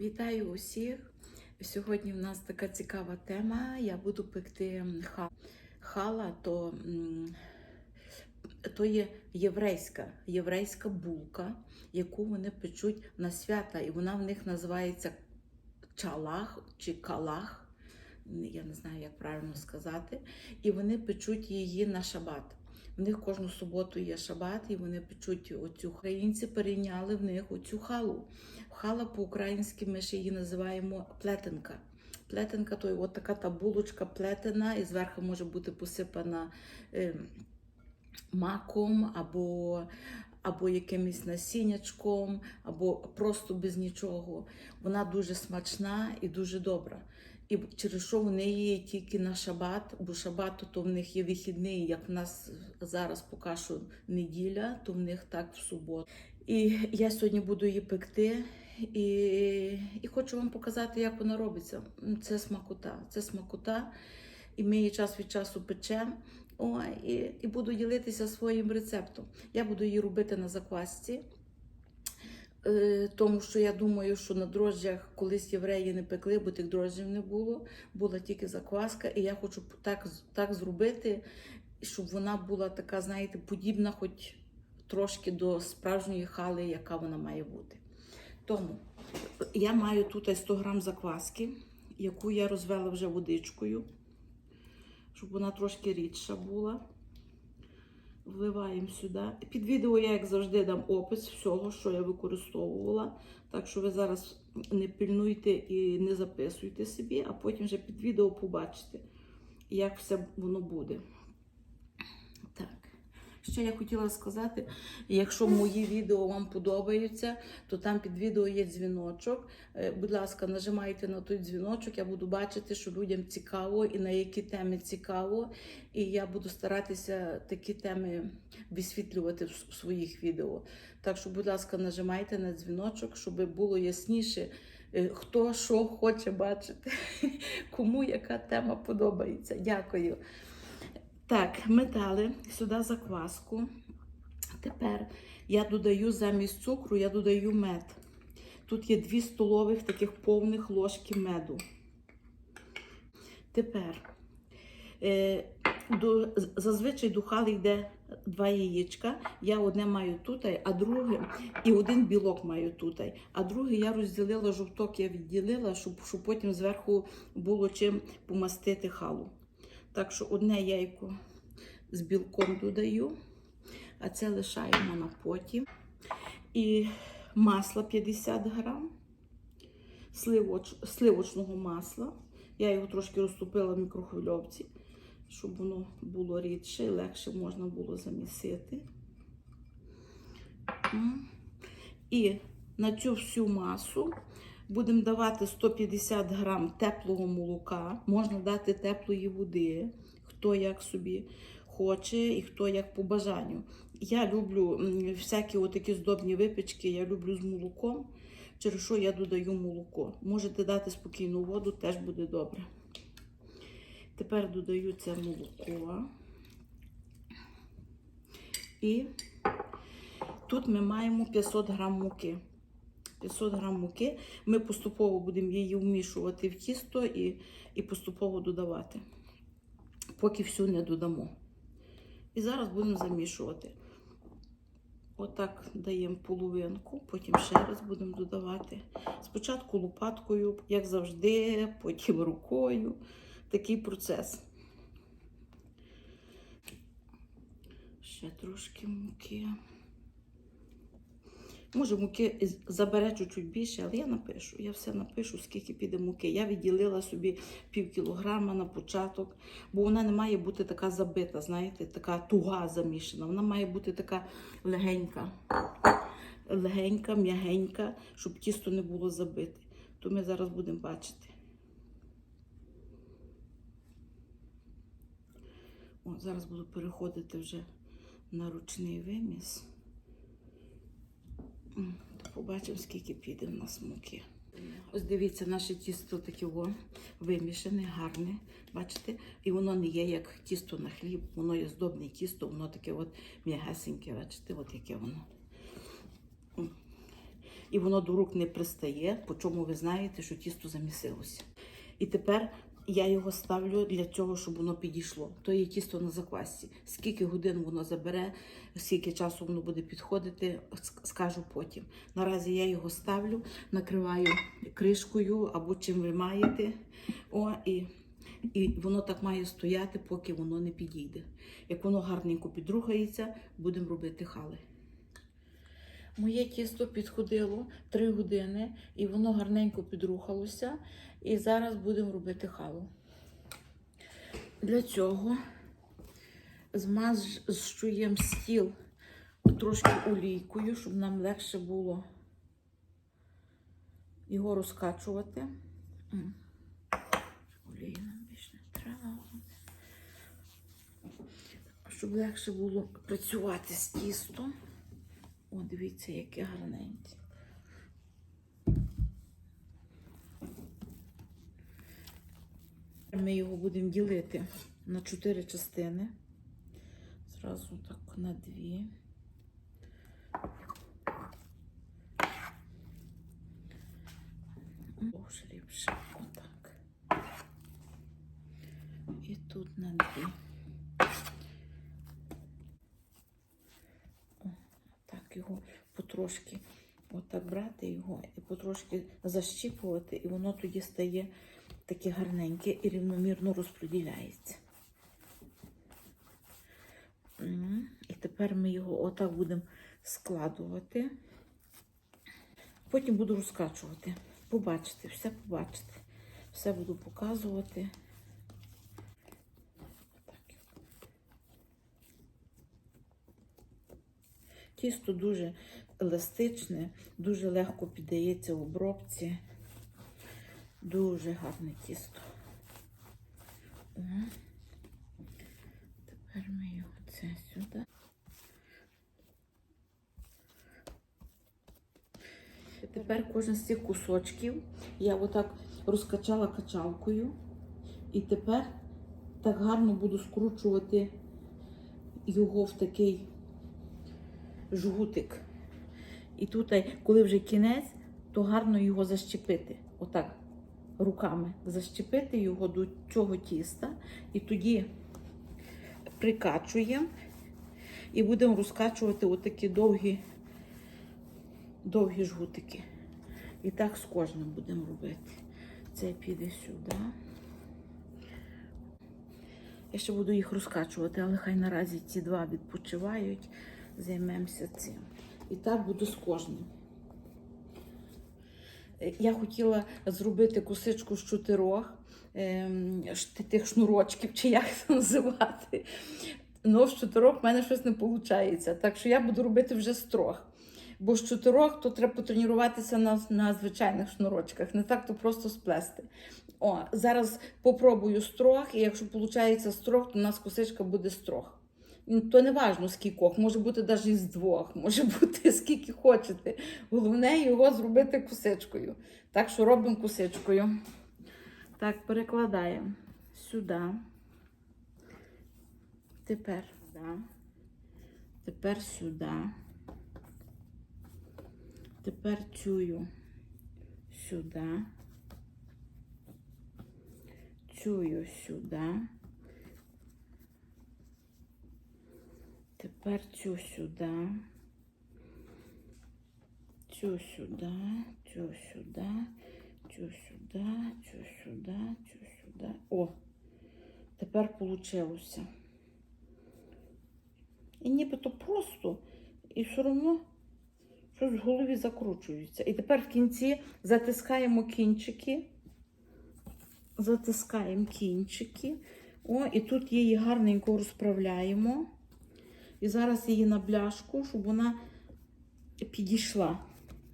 Вітаю усіх! Сьогодні в нас така цікава тема. Я буду пекти хала. Хала то, то є єврейська, єврейська булка, яку вони печуть на свята, і вона в них називається чалах чи калах. Я не знаю, як правильно сказати. І вони печуть її на шабат. В них кожну суботу є шабат, і вони печуть оцю. Українці перейняли в них оцю халу. Хала по-українськи ми ще її називаємо плетенка. Плетенка то от така та булочка плетена, і зверху може бути посипана е, маком або, або якимось насіннячком, або просто без нічого. Вона дуже смачна і дуже добра. І через що вони її тільки на шабат, бо шабат то в них є вихідний, як в нас зараз поки неділя, то в них так в суботу. І я сьогодні буду її пекти. І, і хочу вам показати, як вона робиться. Це смакота. Це смакота. І ми її час від часу печемо. О, і, і буду ділитися своїм рецептом. Я буду її робити на заквасці. Е, Тому що я думаю, що на дрожжах колись євреї не пекли, бо тих дрожжів не було. Була тільки закваска, і я хочу так, так зробити, щоб вона була така, знаєте, подібна, хоч трошки до справжньої хали, яка вона має бути. Тому я маю тут 100 грам закваски, яку я розвела вже водичкою, щоб вона трошки рідша була. Вливаємо сюди. Під відео я, як завжди, дам опис всього, що я використовувала. Так що ви зараз не пильнуйте і не записуйте собі, а потім вже під відео побачите, як все воно буде. Ще я хотіла сказати, якщо мої відео вам подобаються, то там під відео є дзвіночок. Е, Будь ласка, нажимайте на той дзвіночок, я буду бачити, що людям цікаво і на які теми цікаво. І я буду старатися такі теми висвітлювати в своїх відео. Так що, будь ласка, нажимайте на дзвіночок, щоб було ясніше, е, хто що хоче бачити, кому яка тема подобається. Дякую. Так, ми дали сюди закваску. Тепер я додаю замість цукру, я додаю мед. Тут є 2 столових таких повних ложки меду. Тепер е, до, зазвичай до хали йде два яєчка. Я одне маю тут, а друге, і один білок маю тут. А друге я розділила жовток, я відділила, щоб, щоб потім зверху було чим помастити халу. Так що одне яйко з білком додаю, а це лишаємо на потім. І масло 50 грам, сливоч, сливочного масла. Я його трошки розтопила в мікрохвильовці, щоб воно було рідше і легше можна було замісити. І на цю всю масу будемо давати 150 грам теплого молока. Можна дати теплої води, хто як собі хоче і хто як по бажанню. Я люблю всякі отакі здобні випічки, я люблю з молоком, через що я додаю молоко. Можете дати спокійну воду, теж буде добре. Тепер додаю це молоко. І тут ми маємо 500 грам муки. 500 грам муки. Ми поступово будемо її вмішувати в тісто і, і поступово додавати, поки всю не додамо. І зараз будемо замішувати. Отак даємо половинку, потім ще раз будемо додавати. Спочатку лопаткою, як завжди, потім рукою. Такий процес. Ще трошки муки. Може, муки забере чуть-чуть більше, але я напишу. Я все напишу, скільки піде муки. Я відділила собі пів кілограма на початок, бо вона не має бути така забита, знаєте, така туга замішана. Вона має бути така легенька, легенька, м'ягенька, щоб тісто не було забите. То ми зараз будемо бачити. О, зараз буду переходити вже на ручний виміс. Побачимо, скільки піде в нас муки. Ось дивіться, наше тісто таке о, вимішане, гарне. Бачите? І воно не є як тісто на хліб, воно є здобне тісто, воно таке от м'ягесеньке, бачите, от яке воно. І воно до рук не пристає, по чому ви знаєте, що тісто замісилося. І тепер я його ставлю для цього, щоб воно підійшло. То є тісто на заквасці. Скільки годин воно забере, скільки часу воно буде підходити, скажу потім. Наразі я його ставлю, накриваю кришкою або чим ви маєте. О, і, і воно так має стояти, поки воно не підійде. Як воно гарненько підрухається, будемо робити хали. Моє тісто підходило 3 години, і воно гарненько підрухалося. І зараз будемо робити халу. Для цього змащуємо стіл трошки олійкою, щоб нам легше було його розкачувати. М. Олії нам більше не треба. Щоб легше було працювати з тістом. О, дивіться, яке гарненьке. Ми його будемо ділити на чотири частини. Зразу так на дві. Боже, ліпше отак. І тут на дві. О, так його потрошки отак брати його і потрошки защіпувати, і воно тоді стає таке гарненьке і рівномірно розподіляється. І тепер ми його отак будемо складувати. Потім буду розкачувати. Побачите, все побачите. Все буду показувати. Тісто дуже еластичне, дуже легко піддається в обробці. Дуже гарне тісто. Тепер ми його це сюди. Тепер кожен з цих кусочків я отак розкачала качалкою. І тепер так гарно буду скручувати його в такий жгутик. І тут, коли вже кінець, то гарно його защепити. Отак руками защепити його до цього тіста. І тоді прикачуємо і будемо розкачувати отакі довгі, довгі жгутики. І так з кожним будемо робити. Це піде сюди. Я ще буду їх розкачувати, але хай наразі ці два відпочивають. Займемося цим. І так буду з кожним. Е, Я хотіла зробити косичку з чотирьох ем, тих шнурочків, чи як це називати. Ну, з чотирьох в мене щось не виходить. Так що я буду робити вже з трьох. Бо з чотирьох то треба потренуватися на, на звичайних шнурочках, не так то просто сплести. О, зараз попробую з трьох, і якщо виходить з трьох, то у нас косичка буде з трьох. Ну, То не важно скількох, може бути навіть із двох, може бути скільки хочете. Головне його зробити косичкою. Так що робимо косичкою. Так, перекладаємо сюди. Тепер сюди. Тепер сюди. Тепер цюю сюди. Цюю сюди. Тепер цю сюди. Цю сюди, цю сюди, цю сюди, цю сюди, цю сюди. О, тепер получилося. І нібито просто, і все одно щось в голові закручується. І тепер в кінці затискаємо кінчики. Затискаємо кінчики. О, і тут її гарненько розправляємо. І зараз її на бляшку, щоб вона підійшла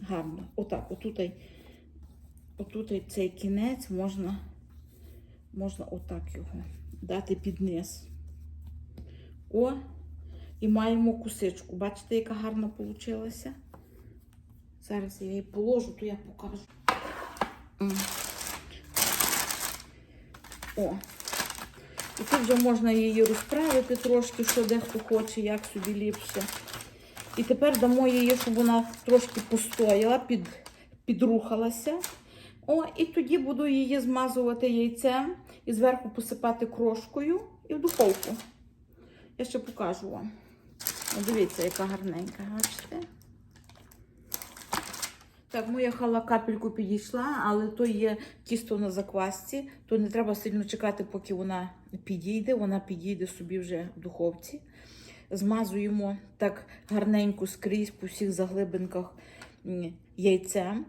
гарно. Отак, отут, отут цей кінець можна, можна отак його дати під низ. О, і маємо кусичку. Бачите, яка гарна вийшла? Зараз я її положу, то я покажу. О. І тут вже можна її розправити трошки, що дехто хоче, як собі ліпше. І тепер дамо її, щоб вона трошки постояла, під, підрухалася. О, і тоді буду її змазувати яйцем і зверху посипати крошкою і в духовку. Я ще покажу вам. Дивіться, яка гарненька, бачите? Так, моя хала капельку підійшла, але то є тісто на заквасці, то не треба сильно чекати, поки вона підійде. Вона підійде собі вже в духовці. Змазуємо так гарненько скрізь по всіх заглибинках м, яйцем.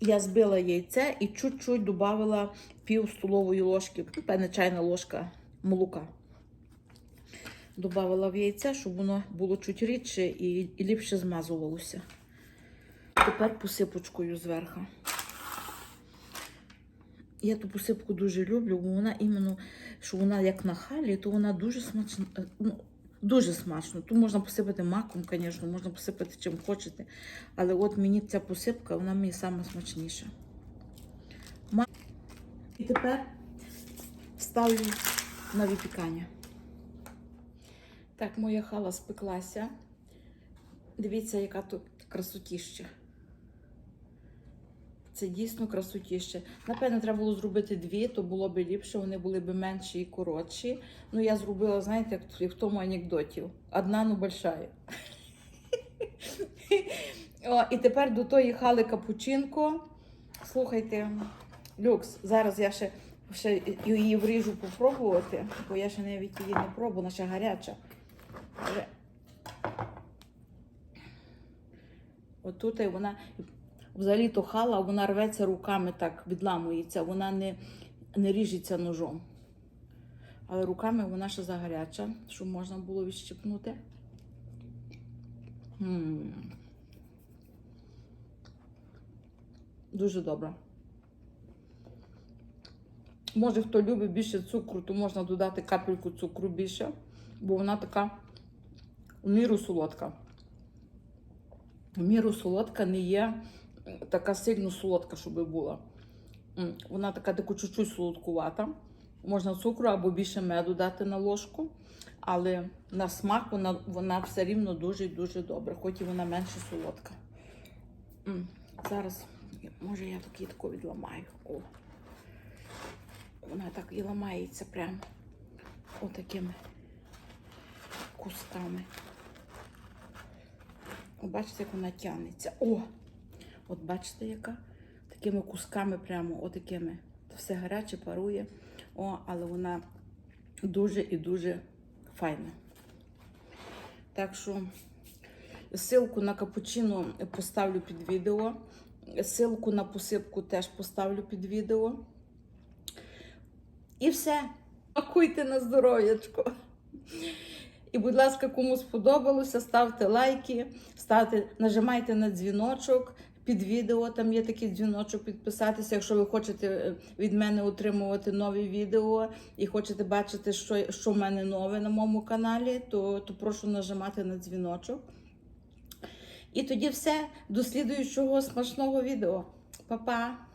Я збила яйце і чуть-чуть додала пів столової ложки, ну, певне чайна ложка молока. Добавила в яйце, щоб воно було чуть рідше і ліпше змазувалося. Тепер посипочкою зверху. Я ту посипку дуже люблю, бо вона іменно, що вона як на халі, то вона дуже смачна. е, Ну, дуже смачно. Тут можна посипати маком, звісно, можна посипати чим хочете. Але от мені ця посипка, вона мені саме смачніша. І тепер ставлю на випікання. Так, моя хала спеклася. Дивіться, яка тут красотіща. Це дійсно красотіще. Напевно, треба було зробити дві, то було б ліпше, вони були б менші і коротші. Ну, я зробила, знаєте, як, в тому анекдоті. Одна, ну большая. О, і тепер до тої хали капучинко. Слухайте, люкс. Зараз я ще, ще її вріжу попробувати, бо я ще навіть її не пробувала, вона ще гаряча. Отут і вона взагалі то хала, вона рветься руками так, відламується, вона не, не ріжеться ножом. Але руками вона ще загаряча, щоб можна було відщипнути. м Дуже добре. Може, хто любить більше цукру, то можна додати капельку цукру більше, бо вона така в міру солодка. В міру солодка не є така сильно солодка, щоб була. Вона така таку чуть-чуть солодкувата. Можна цукру або більше меду дати на ложку, але на смак вона, вона все рівно дуже дуже добра, хоч і вона менше солодка. Зараз, може, я такі таку відламаю. О. Вона так і ламається прямо отакими кусками. Бачите, як вона тягнеться. О! От бачите, яка? Такими кусками прямо, отакими. Все гаряче, парує. О, але вона дуже і дуже файна. Так що ссылку на капучино поставлю під відео. Ссылку на посипку теж поставлю під відео. І все. Пакуйте на здоров'ячко. І, будь ласка, кому сподобалося, ставте лайки, ставте, нажимайте на дзвіночок під відео. Там є такий дзвіночок підписатися. Якщо ви хочете е, від мене отримувати нові відео і хочете бачити, що, що в мене нове на моєму каналі, то, то прошу нажимати на дзвіночок. І тоді все. До слідуючого смачного відео. Па-па!